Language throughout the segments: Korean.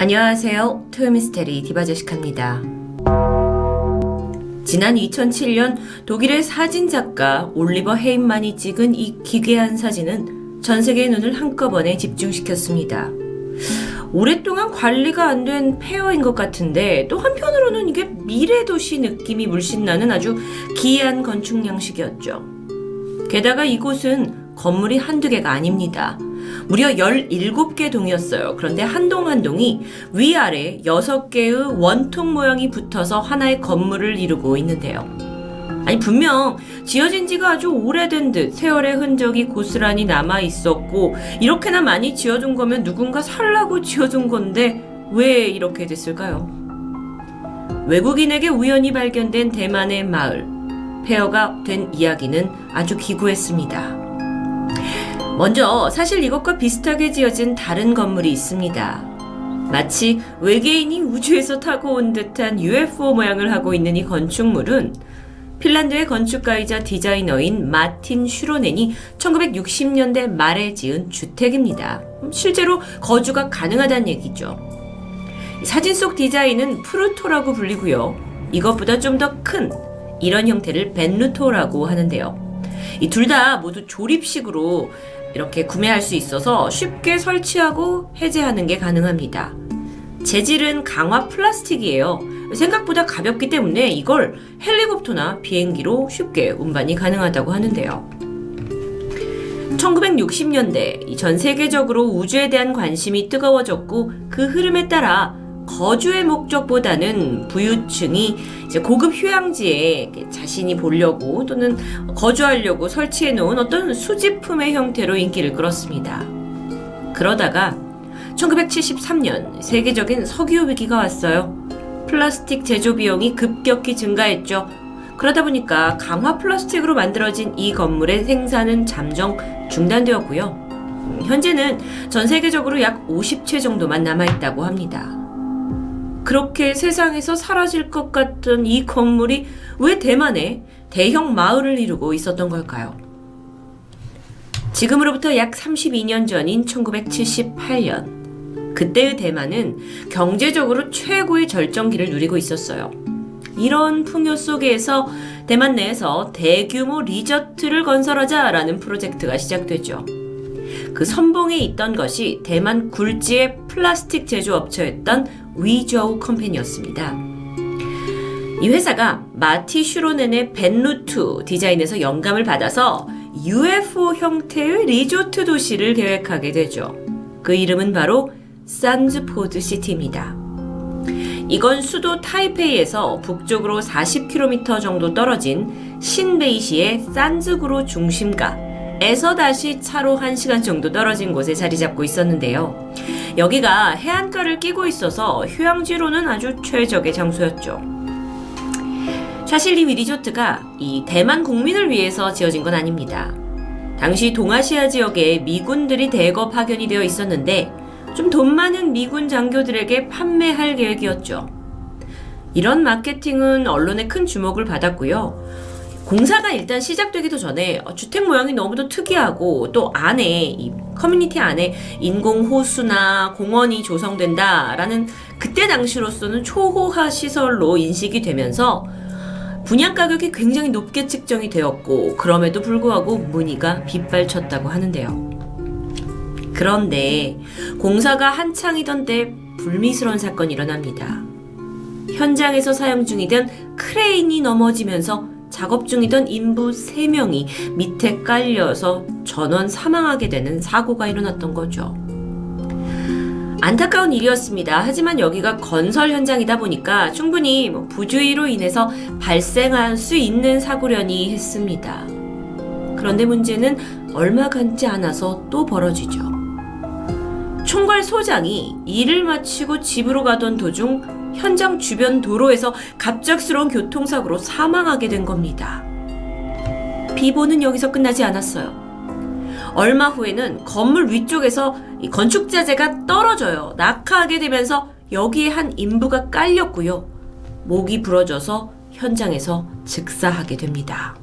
안녕하세요. 토요미스테리 디바제시카입니다. 지난 2007년 독일의 사진작가 올리버 헤임만이 찍은 이 기괴한 사진은 전 세계의 눈을 한꺼번에 집중시켰습니다. 오랫동안 관리가 안 된 폐허인 것 같은데 또 한편으로는 이게 미래도시 느낌이 물씬 나는 아주 기이한 건축 양식이었죠. 게다가 이곳은 건물이 한두 개가 아닙니다. 무려 17개 동이었어요. 그런데 한 동 한 동이 위아래 6개의 원통 모양이 붙어서 하나의 건물을 이루고 있는데요. 아니, 분명 지어진 지가 아주 오래된 듯 세월의 흔적이 고스란히 남아 있었고, 이렇게나 많이 지어둔 거면 누군가 살라고 지어둔 건데, 왜 이렇게 됐을까요? 외국인에게 우연히 발견된 대만의 마을, 폐허가 된 이야기는 아주 기구했습니다. 먼저 사실 이것과 비슷하게 지어진 다른 건물이 있습니다. 마치 외계인이 우주에서 타고 온 듯한 UFO 모양을 하고 있는 이 건축물은 핀란드의 건축가이자 디자이너인 마틴 슈로넨이 1960년대 말에 지은 주택입니다. 실제로 거주가 가능하다는 얘기죠. 사진 속 디자인은 프루토라고 불리고요. 이것보다 좀 더 큰 이런 형태를 벤루토라고 하는데요. 이 둘 다 모두 조립식으로 이렇게 구매할 수 있어서 쉽게 설치하고 해제하는 게 가능합니다. 재질은 강화 플라스틱이에요. 생각보다 가볍기 때문에 이걸 헬리콥터나 비행기로 쉽게 운반이 가능하다고 하는데요. 1960년대 전 세계적으로 우주에 대한 관심이 뜨거워졌고 그 흐름에 따라 거주의 목적보다는 부유층이 고급 휴양지에 자신이 보려고 또는 거주하려고 설치해 놓은 어떤 수집품의 형태로 인기를 끌었습니다. 그러다가 1973년 세계적인 석유 위기가 왔어요. 플라스틱 제조 비용이 급격히 증가했죠. 그러다 보니까 강화 플라스틱으로 만들어진 이 건물의 생산은 잠정 중단되었고요. 현재는 전 세계적으로 약 50채 정도만 남아있다고 합니다. 그렇게 세상에서 사라질 것 같던 이 건물이 왜 대만에 대형 마을을 이루고 있었던 걸까요? 지금으로부터 약 32년 전인 1978년. 그때의 대만은 경제적으로 최고의 절정기를 누리고 있었어요. 이런 풍요 속에서 대만 내에서 대규모 리조트를 건설하자라는 프로젝트가 시작되죠. 그 선봉에 있던 것이 대만 굴지의 플라스틱 제조업체였던 위저우 컴퍼니였습니다. 이 회사가 마티 슈로넨의 벤루투 디자인에서 영감을 받아서 UFO 형태의 리조트 도시를 계획하게 되죠. 그 이름은 바로 산즈포드 시티입니다. 이건 수도 타이페이에서 북쪽으로 40km 정도 떨어진 신베이시의 산즈구로 중심가 에서 다시 차로 1시간 정도 떨어진 곳에 자리 잡고 있었는데요. 여기가 해안가를 끼고 있어서 휴양지로는 아주 최적의 장소였죠. 사실 이 리조트가 이 대만 국민을 위해서 지어진 건 아닙니다. 당시 동아시아 지역에 미군들이 대거 파견이 되어 있었는데 좀 돈 많은 미군 장교들에게 판매할 계획이었죠. 이런 마케팅은 언론의 큰 주목을 받았고요. 공사가 일단 시작되기도 전에 주택 모양이 너무도 특이하고 또 안에 이 커뮤니티 안에 인공 호수나 공원이 조성된다라는 그때 당시로서는 초호화 시설로 인식이 되면서 분양 가격이 굉장히 높게 측정이 되었고 그럼에도 불구하고 문의가 빗발쳤다고 하는데요. 그런데 공사가 한창이던 때 불미스러운 사건이 일어납니다. 현장에서 사용 중이던 크레인이 넘어지면서 작업 중이던 인부 3명이 밑에 깔려서 전원 사망하게 되는 사고가 일어났던 거죠. 안타까운 일이었습니다. 하지만 여기가 건설 현장이다 보니까 충분히 뭐 부주의로 인해서 발생할 수 있는 사고려니 했습니다. 그런데 문제는 얼마 간지 않아서 또 벌어지죠. 총괄 소장이 일을 마치고 집으로 가던 도중 현장 주변 도로에서 갑작스러운 교통사고로 사망하게 된 겁니다. 비보는 여기서 끝나지 않았어요. 얼마 후에는 건물 위쪽에서 이 건축자재가 떨어져요. 낙하하게 되면서 여기에 한 인부가 깔렸고요. 목이 부러져서 현장에서 즉사하게 됩니다.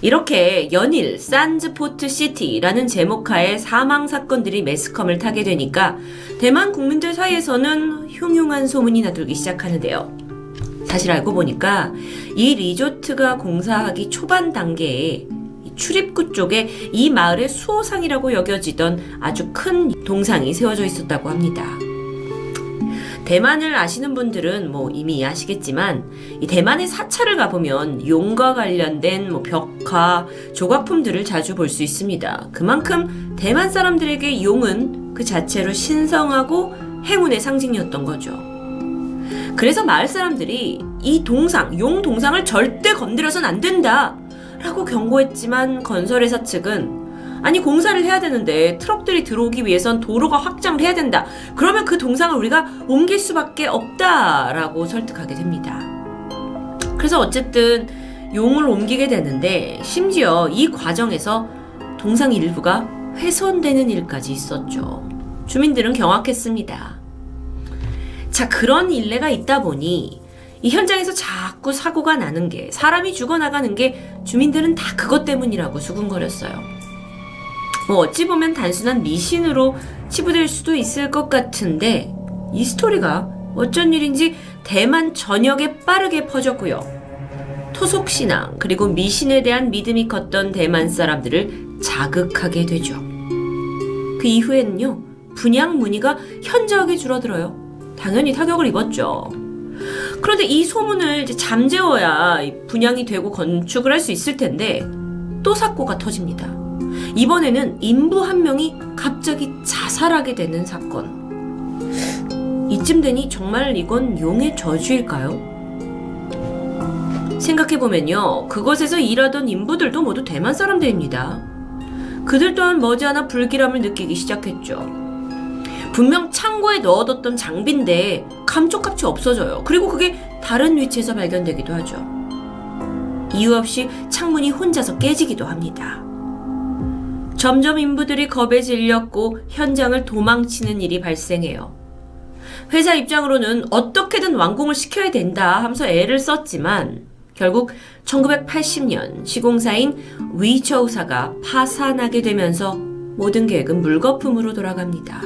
이렇게 연일 산즈포트 시티라는 제목하에 사망 사건들이 매스컴을 타게 되니까 대만 국민들 사이에서는 흉흉한 소문이 나돌기 시작하는데요. 사실 알고 보니까 이 리조트가 공사하기 초반 단계에 이 출입구 쪽에 이 마을의 수호상이라고 여겨지던 아주 큰 동상이 세워져 있었다고 합니다. 대만을 아시는 분들은 뭐 이미 아시겠지만 이 대만의 사찰을 가보면 용과 관련된 뭐 벽화, 조각품들을 자주 볼 수 있습니다. 그만큼 대만 사람들에게 용은 그 자체로 신성하고 행운의 상징이었던 거죠. 그래서 마을 사람들이 이 동상, 용 동상을 절대 건드려선 안 된다! 라고 경고했지만 건설회사 측은 아니 공사를 해야 되는데 트럭들이 들어오기 위해선 도로가 확장을 해야 된다. 그러면 그 동상을 우리가 옮길 수밖에 없다라고 설득하게 됩니다. 그래서 어쨌든 용을 옮기게 되는데 심지어 이 과정에서 동상 일부가 훼손되는 일까지 있었죠. 주민들은 경악했습니다. 자, 그런 일례가 있다 보니 이 현장에서 자꾸 사고가 나는 게 사람이 죽어나가는 게 주민들은 다 그것 때문이라고 수군거렸어요. 뭐 어찌 보면 단순한 미신으로 치부될 수도 있을 것 같은데 이 스토리가 어쩐 일인지 대만 전역에 빠르게 퍼졌고요. 토속 신앙 그리고 미신에 대한 믿음이 컸던 대만 사람들을 자극하게 되죠. 그 이후에는요 분양 문의가 현저하게 줄어들어요. 당연히 타격을 입었죠. 그런데 이 소문을 잠재워야 분양이 되고 건축을 할 수 있을 텐데 또 사고가 터집니다. 이번에는 인부 한 명이 갑자기 자살하게 되는 사건. 이쯤 되니 정말 이건 용의 저주일까요? 생각해보면요. 그곳에서 일하던 인부들도 모두 대만 사람들입니다. 그들 또한 머지않아 불길함을 느끼기 시작했죠. 분명 창고에 넣어뒀던 장비인데 감쪽같이 없어져요. 그리고 그게 다른 위치에서 발견되기도 하죠. 이유 없이 창문이 혼자서 깨지기도 합니다. 점점 인부들이 겁에 질렸고 현장을 도망치는 일이 발생해요. 회사 입장으로는 어떻게든 완공을 시켜야 된다 하면서 애를 썼지만 결국 1980년 시공사인 위처우사가 파산하게 되면서 모든 계획은 물거품으로 돌아갑니다.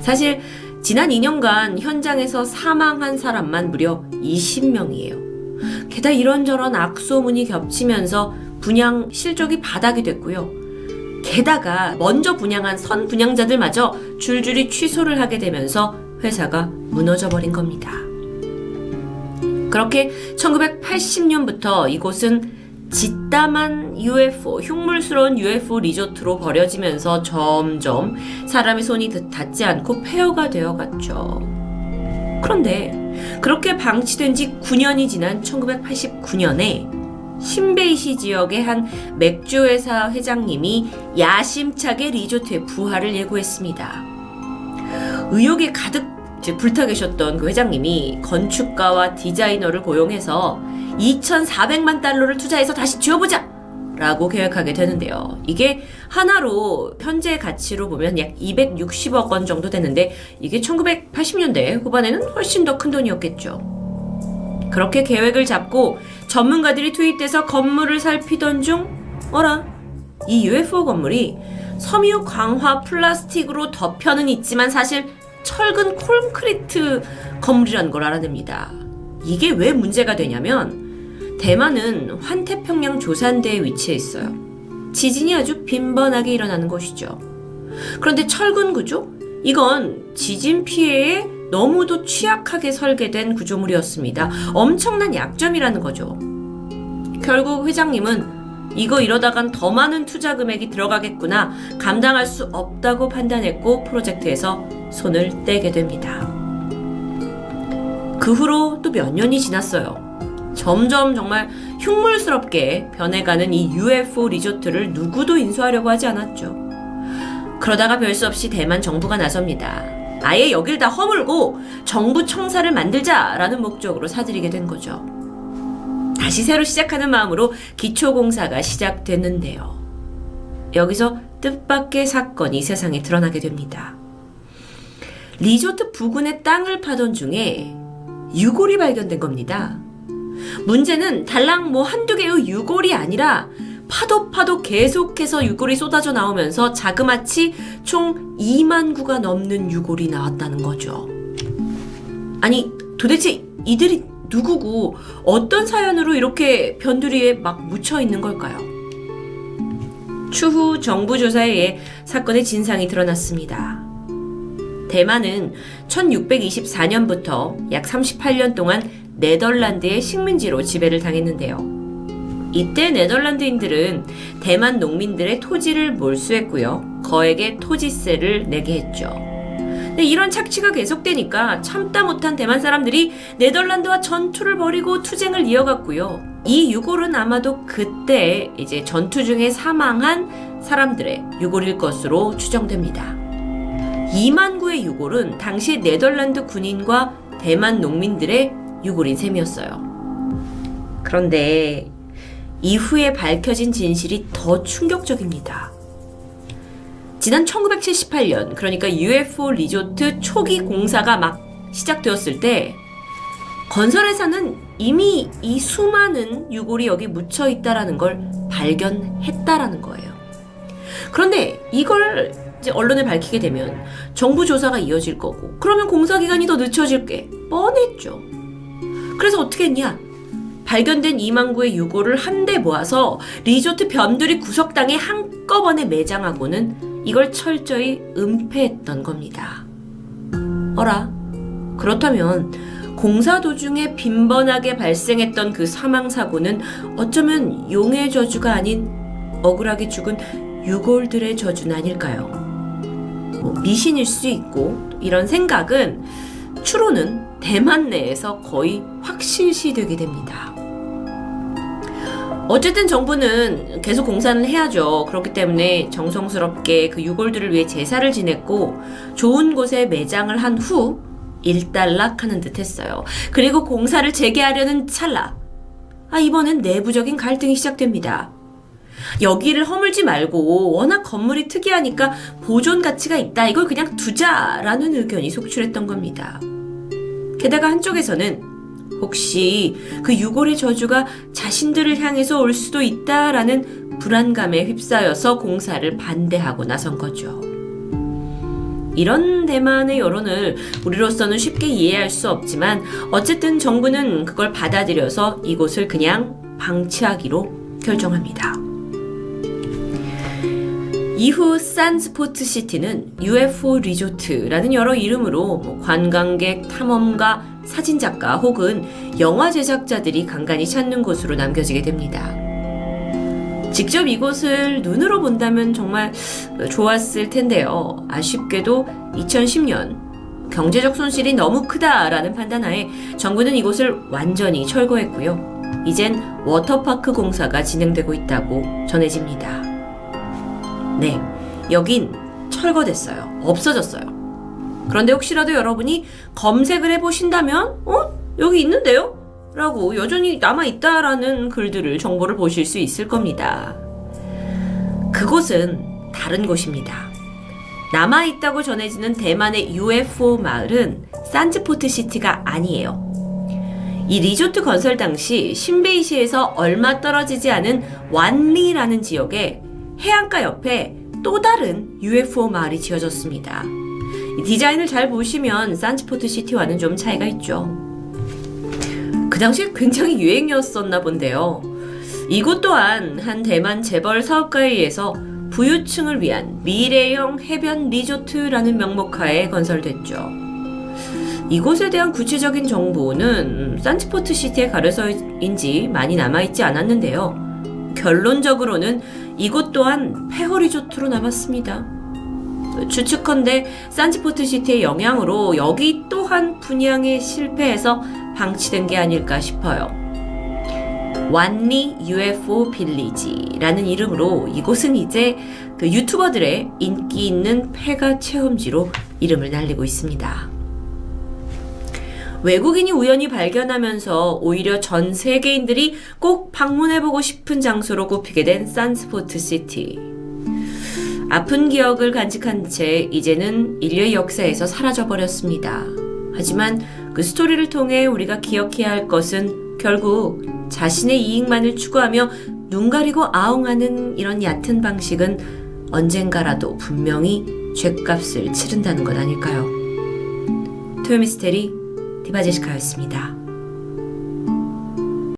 사실 지난 2년간 현장에서 사망한 사람만 무려 20명이에요. 게다가 이런저런 악소문이 겹치면서 분양 실적이 바닥이 됐고요. 게다가 먼저 분양한 선 분양자들마저 줄줄이 취소를 하게 되면서 회사가 무너져 버린 겁니다. 그렇게 1980년부터 이곳은 짓담한 UFO, 흉물스러운 UFO 리조트로 버려지면서 점점 사람의 손이 닿지 않고 폐허가 되어 갔죠. 그런데 그렇게 방치된 지 9년이 지난 1989년에 신베이시 지역의 한 맥주회사 회장님이 야심차게 리조트의 부활을 예고했습니다. 의욕에 가득 불타 계셨던 그 회장님이 건축가와 디자이너를 고용해서 2,400만 달러를 투자해서 다시 지어보자! 라고 계획하게 되는데요. 이게 하나로 현재 가치로 보면 약 260억 원 정도 되는데 이게 1980년대 후반에는 훨씬 더 큰 돈이었겠죠. 그렇게 계획을 잡고 전문가들이 투입돼서 건물을 살피던 중 어라 이 UFO 건물이 섬유 광화 플라스틱으로 덮여는 있지만 사실 철근 콘크리트 건물이라는 걸 알아냅니다. 이게 왜 문제가 되냐면 대만은 환태평양 조산대에 위치해 있어요. 지진이 아주 빈번하게 일어나는 곳이죠. 그런데 철근 구조? 이건 지진 피해에 너무도 취약하게 설계된 구조물이었습니다. 엄청난 약점이라는 거죠. 결국 회장님은 이거 이러다간 더 많은 투자 금액이 들어가겠구나 감당할 수 없다고 판단했고 프로젝트에서 손을 떼게 됩니다. 그 후로 또 몇 년이 지났어요. 점점 정말 흉물스럽게 변해가는 이 UFO 리조트를 누구도 인수하려고 하지 않았죠. 그러다가 별 수 없이 대만 정부가 나섭니다. 아예 여길 다 허물고 정부 청사를 만들자라는 목적으로 사들이게 된 거죠. 다시 새로 시작하는 마음으로 기초공사가 시작됐는데요. 여기서 뜻밖의 사건이 세상에 드러나게 됩니다. 리조트 부근의 땅을 파던 중에 유골이 발견된 겁니다. 문제는 달랑 뭐 한두 개의 유골이 아니라 파도 파도 계속해서 유골이 쏟아져 나오면서 자그마치 총 2만 구가 넘는 유골이 나왔다는 거죠. 아니 도대체 이들이 누구고 어떤 사연으로 이렇게 변두리에 막 묻혀 있는 걸까요? 추후 정부 조사에 의해 사건의 진상이 드러났습니다. 대만은 1624년부터 약 38년 동안 네덜란드의 식민지로 지배를 당했는데요. 이때 네덜란드인들은 대만 농민들의 토지를 몰수했고요. 거액의 토지세를 내게 했죠. 이런 착취가 계속되니까 참다 못한 대만 사람들이 네덜란드와 전투를 벌이고 투쟁을 이어갔고요. 이 유골은 아마도 그때 이제 전투 중에 사망한 사람들의 유골일 것으로 추정됩니다. 2만 구의 유골은 당시 네덜란드 군인과 대만 농민들의 유골인 셈이었어요. 그런데 이후에 밝혀진 진실이 더 충격적입니다. 지난 1978년, 그러니까 UFO 리조트 초기 공사가 막 시작되었을 때, 건설회사는 이미 이 수많은 유골이 여기 묻혀 있다라는 걸 발견했다라는 거예요. 그런데 이걸 이제 언론에 밝히게 되면 정부 조사가 이어질 거고, 그러면 공사 기간이 더 늦춰질 게 뻔했죠. 그래서 어떻게 했냐? 발견된 2만 구의 유골을 한데 모아서 리조트 변두리 구석당에 한꺼번에 매장하고는 이걸 철저히 은폐했던 겁니다. 어라? 그렇다면 공사 도중에 빈번하게 발생했던 그 사망 사고는 어쩌면 용의 저주가 아닌 억울하게 죽은 유골들의 저주는 아닐까요? 뭐 미신일 수 있고 이런 생각은 추로는 대만 내에서 거의 확실시 되게 됩니다. 어쨌든 정부는 계속 공사는 해야죠. 그렇기 때문에 정성스럽게 그 유골들을 위해 제사를 지냈고 좋은 곳에 매장을 한 후 일단락하는 듯 했어요. 그리고 공사를 재개하려는 찰나. 아, 이번엔 내부적인 갈등이 시작됩니다. 여기를 허물지 말고 워낙 건물이 특이하니까 보존 가치가 있다. 이걸 그냥 두자라는 의견이 속출했던 겁니다. 게다가 한쪽에서는 혹시 그 유골의 저주가 자신들을 향해서 올 수도 있다라는 불안감에 휩싸여서 공사를 반대하고 나선 거죠. 이런 대만의 여론을 우리로서는 쉽게 이해할 수 없지만 어쨌든 정부는 그걸 받아들여서 이곳을 그냥 방치하기로 결정합니다. 이후 산스포트 시티는 UFO 리조트라는 여러 이름으로 뭐 관광객, 탐험가, 사진작가 혹은 영화 제작자들이 간간히 찾는 곳으로 남겨지게 됩니다. 직접 이곳을 눈으로 본다면 정말 좋았을 텐데요. 아쉽게도 2010년 경제적 손실이 너무 크다라는 판단하에 정부는 이곳을 완전히 철거했고요. 이젠 워터파크 공사가 진행되고 있다고 전해집니다. 네, 여긴 철거됐어요. 없어졌어요. 그런데 혹시라도 여러분이 검색을 해보신다면, 어? 여기 있는데요? 라고 여전히 남아있다라는 글들을 정보를 보실 수 있을 겁니다. 그곳은 다른 곳입니다. 남아있다고 전해지는 대만의 UFO 마을은 산즈포트 시티가 아니에요. 이 리조트 건설 당시 신베이시에서 얼마 떨어지지 않은 완리라는 지역에 해안가 옆에 또 다른 UFO 마을이 지어졌습니다. 디자인을 잘 보시면 산치포트 시티와는 좀 차이가 있죠. 그 당시에 굉장히 유행이었었나 본데요. 이곳 또한 한 대만 재벌 사업가에 의해서 부유층을 위한 미래형 해변 리조트라는 명목하에 건설됐죠. 이곳에 대한 구체적인 정보는 산치포트 시티에 가려서인지 많이 남아있지 않았는데요. 결론적으로는 이곳 또한 폐허 리조트로 남았습니다. 추측컨대 산지포트 시티의 영향으로 여기 또한 분양에 실패해서 방치된 게 아닐까 싶어요. 완리 UFO 빌리지라는 이름으로 이곳은 이제 그 유튜버들의 인기 있는 폐가 체험지로 이름을 날리고 있습니다. 외국인이 우연히 발견하면서 오히려 전 세계인들이 꼭 방문해보고 싶은 장소로 꼽히게 된 산스포트 시티. 아픈 기억을 간직한 채 이제는 인류의 역사에서 사라져버렸습니다. 하지만 그 스토리를 통해 우리가 기억해야 할 것은 결국 자신의 이익만을 추구하며 눈 가리고 아웅하는 이런 얕은 방식은 언젠가라도 분명히 죗값을 치른다는 것 아닐까요? 토요미스테리 디바제시카였습니다.